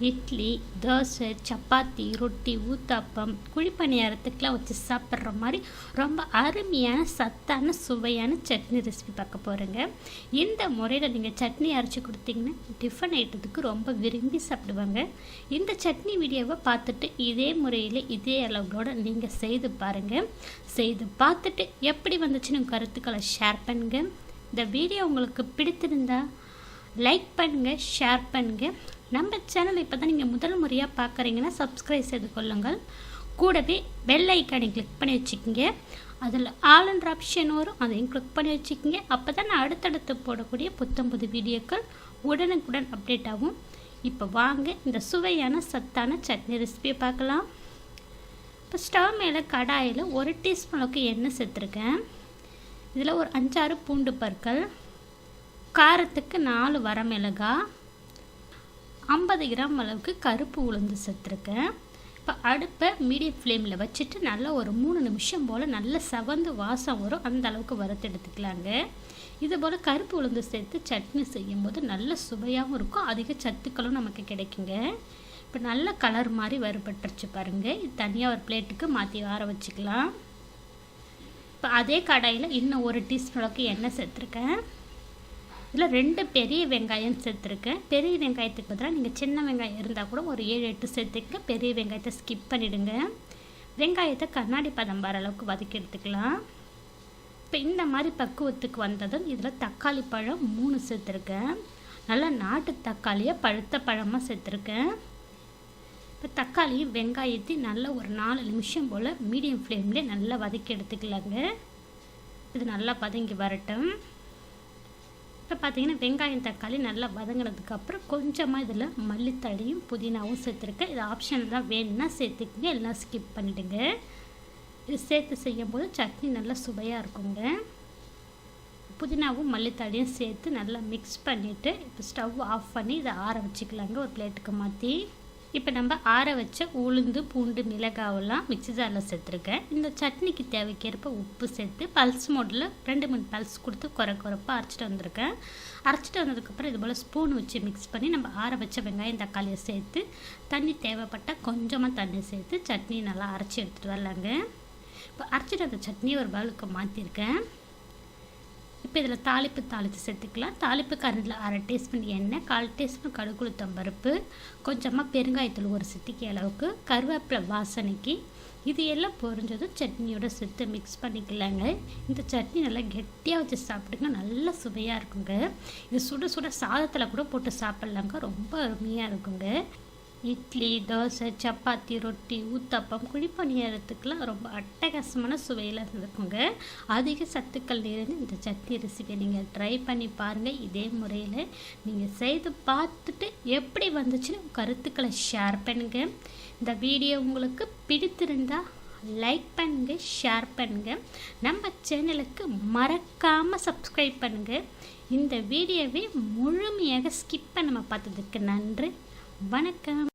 இட்லி தோசை சப்பாத்தி ரொட்டி ஊத்தாப்பம் குழிப்பணியாரத்துக்கெலாம் வச்சு சாப்பிட்ற மாதிரி ரொம்ப அருமையான சத்தான சுவையான சட்னி ரெசிபி பார்க்க போகிறேங்க இந்த முறையில் நீங்கள் சட்னி அரைச்சி கொடுத்தீங்கன்னா டிஃபன் ஐட்டத்துக்கு ரொம்ப விரும்பி சாப்பிடுவாங்க. இந்த சட்னி வீடியோவை பார்த்துட்டு இதே முறையில் இதே அளவுகளோடு நீங்கள் செய்து பாருங்கள் செய்து பார்த்துட்டு எப்படி வந்துச்சுன்னு கருத்துக்களை ஷேர் பண்ணுங்கள் இந்த வீடியோ உங்களுக்கு பிடித்திருந்தா லைக் பண்ணுங்கள் ஷேர் பண்ணுங்கள் நம்ம சேனல் இப்போ தான் நீங்கள் முதல் முறையாக பார்க்குறீங்கன்னா சப்ஸ்கிரைப் செய்து கொள்ளுங்கள். கூடவே பெல் ஐக்கானை கிளிக் பண்ணி வச்சுக்கோங்க. அதில் ஆளுன்ற ஆப்ஷன் வரும். அதையும் கிளிக் பண்ணி வச்சுக்கோங்க. அப்போ தான் நான் அடுத்தடுத்து போடக்கூடிய புத்தம் புது வீடியோக்கள் உடனுக்குடன் அப்டேட் ஆகும். இப்போ வாங்க இந்த சுவையான சத்தான சட்னி ரெசிபியை பார்க்கலாம். இப்போ ஸ்டவ் மேலே கடாயில் ஒரு டீஸ்பூனுக்கு எண்ணெய் சேர்த்துருக்கேன். இதில் ஒரு அஞ்சாறு பூண்டு பற்கள் காரத்துக்கு நாலு வரமிளகாய் ஐம்பது கிராம் அளவுக்கு கருப்பு உளுந்து சேர்த்துருக்கேன். இப்போ அடுப்பை மீடியம் ஃப்ளேமில் வச்சுட்டு நல்லா ஒரு மூணு நிமிஷம் போல் நல்ல செவந்து வாசம் வரும். அந்த அளவுக்கு வறுத்து எடுத்துக்கலாங்க. இது போல் கருப்பு உளுந்து சேர்த்து சட்னி செய்யும்போது நல்ல சுவையாகவும் இருக்கும். அதிக சத்துக்களும் நமக்கு கிடைக்குங்க. இப்போ நல்ல கலர் மாதிரி வறுபட்டுருச்சு பாருங்கள் இது தனியாக ஒரு பிளேட்டுக்கு மாற்றி ஆற வச்சுக்கலாம். இப்போ அதே கடாயில் இன்னும் ஒரு டீஸ்பூன் அளவுக்கு எண்ணெய் சேர்த்துருக்கேன். இதில் ரெண்டு பெரிய வெங்காயம் சேர்த்துருக்கேன். பெரிய வெங்காயத்துக்கு பதிலாக நீங்கள் சின்ன வெங்காயம் இருந்தால் கூட ஒரு ஏழு எட்டு சேர்த்துக்க பெரிய வெங்காயத்தை ஸ்கிப் பண்ணிவிடுங்க வெங்காயத்தை கண்ணாடி பதம் வர அளவுக்கு வதக்கி எடுத்துக்கலாம். இப்போ இந்த மாதிரி பக்குவத்துக்கு வந்ததும் இதில் தக்காளி பழம் மூணு சேர்த்துருக்கேன். நல்லா நாட்டு தக்காளியை பழுத்த பழமாக சேர்த்துருக்கேன். இப்போ தக்காளியும் வெங்காயத்தையும் நல்லா ஒரு நாலு நிமிஷம் போல் மீடியம் ஃப்ளேம்லேயே நல்லா வதக்கி எடுத்துக்கலாங்க. இது நல்லா பதங்கி வரட்டும். இப்போ பார்த்தீங்கன்னா வெங்காயம் தக்காளி நல்லா வதங்கினதுக்கப்புறம் கொஞ்சமாக இதில் மல்லித்தடியும் புதினாவும் சேர்த்துருக்கேன். இது ஆப்ஷன் தான் வேணும்னா சேர்த்துக்குங்க எல்லாம் ஸ்கிப் பண்ணிவிடுங்க இது சேர்த்து செய்யும்போது சட்னி நல்லா சுவையாக இருக்குங்க. புதினாவும் மல்லித்தடியும் சேர்த்து நல்லா மிக்ஸ் பண்ணிவிட்டு இப்போ ஸ்டவ் ஆஃப் பண்ணி இதை ஆற வச்சுக்கலாங்க ஒரு பிளேட்டுக்கு மாற்றி இப்போ நம்ம ஆற வச்ச உளுந்து பூண்டு மிளகாவெல்லாம் மிக்சி ஜாரில் சேர்த்துருக்கேன். இந்த சட்னிக்கு தேவைக்கேற்ப உப்பு சேர்த்து பல்ஸ் மோட்டில் ரெண்டு மூணு பல்ஸ் கொடுத்து குறை குறைப்பாக அரைச்சிட்டு வந்திருக்கேன். அரைச்சிட்டு வந்ததுக்கப்புறம் இது போல் ஸ்பூன் வச்சு மிக்ஸ் பண்ணி நம்ம ஆற வச்ச வெங்காயம் தக்காளியை சேர்த்து தண்ணி தேவைப்பட்டால் கொஞ்சமாக தண்ணி சேர்த்து சட்னி நல்லா அரைச்சி எடுத்துகிட்டு வரலாங்க. இப்போ அரைச்சிட்டு அந்த சட்னியை ஒரு பவுலுக்கு மாற்றிருக்கேன் இப்போ இதில் தாளிப்பு தாளித்து சேர்த்துக்கலாம். தாளிப்பு கரண்டில் அரை டீஸ்பூன் எண்ணெய் கால் டீஸ்பூன் கடுகுளுத்தம் பருப்பு கொஞ்சமாக பெருங்காயத்தூள் ஒரு சிட்டிக்கு அளவுக்கு கருவேப்பிலை வாசனைக்கு. இது எல்லாம் பொரிஞ்சதும் சட்னியோட சேர்த்து மிக்ஸ் பண்ணிக்கலாங்க. இந்த சட்னி நல்லா கெட்டியாக வச்சு சாப்பிடுங்க. நல்லா சுவையாக இருக்குங்க. இது சுட சுட சாதத்தில் கூட போட்டு சாப்பிட்லாங்க. ரொம்ப அருமையாக இருக்குங்க. இட்லி தோசை சப்பாத்தி ரொட்டி ஊத்தப்பம் குழிப்பணியாரத்துக்கெலாம் ரொம்ப அட்டகாசமான சுவையில் இருக்குங்க அதிக சத்துக்கள் நிறைந்த இந்த சட்னி ரெசிபியை நீங்கள் ட்ரை பண்ணி பாருங்கள் இதே முறையில் நீங்கள் செய்து பார்த்துட்டு எப்படி வந்துச்சுன்னு கருத்துக்களை ஷேர் பண்ணுங்கள் இந்த வீடியோ உங்களுக்கு பிடித்திருந்தால் லைக் பண்ணுங்கள் ஷேர் பண்ணுங்கள் நம்ம சேனலுக்கு மறக்காமல் சப்ஸ்கிரைப் பண்ணுங்கள் இந்த வீடியோவை முழுமையாக ஸ்கிப் நம்ம பார்த்ததுக்கு நன்றி. வணக்கம்.